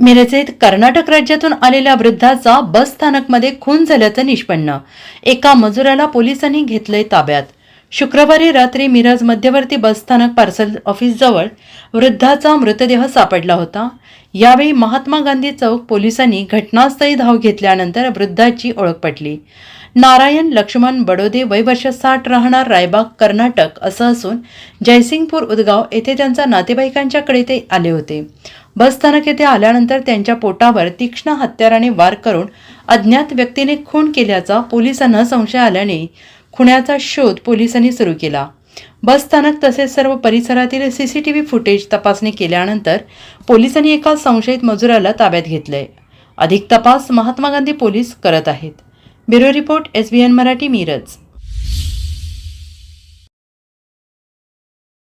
मिरजेत कर्नाटक राज्यातून आलेल्या वृद्धाचा बस स्थानकमध्ये खून झाल्याचं निष्पन्न. एका मजुराला पोलिसांनी घेतलंय ताब्यात. शुक्रवारी रात्री मिरज मध्यवर्ती बस स्थानक पार्सल ऑफिसजवळ वृद्धाचा मृतदेह सापडला होता. यावेळी महात्मा गांधी चौक पोलिसांनी घटनास्थळी धाव घेतल्यानंतर वृद्धाची ओळख पटली. नारायण लक्ष्मण बडोदे वयवर्ष साठ राहणार रायबाग कर्नाटक असं असून जयसिंगपूर उदगाव येथे त्यांच्या नातेवाईकांच्याकडे ते आले होते. बसस्थानक येथे आल्यानंतर त्यांच्या पोटावर तीक्ष्ण हत्याराने वार करून अज्ञात व्यक्तीने खून केल्याचा पोलिसांना संशय आल्याने खुण्याचा शोध पोलिसांनी सुरू केला. बस स्थानक तसेच सर्व परिसरातील C C T V footage तपासणी केल्यानंतर पोलिसांनी एका संशयित मजुराला ताब्यात घेतलंय अधिक तपास महात्मा गांधी पोलीस करत आहेत. Bureau report S B N Marathi Miraj.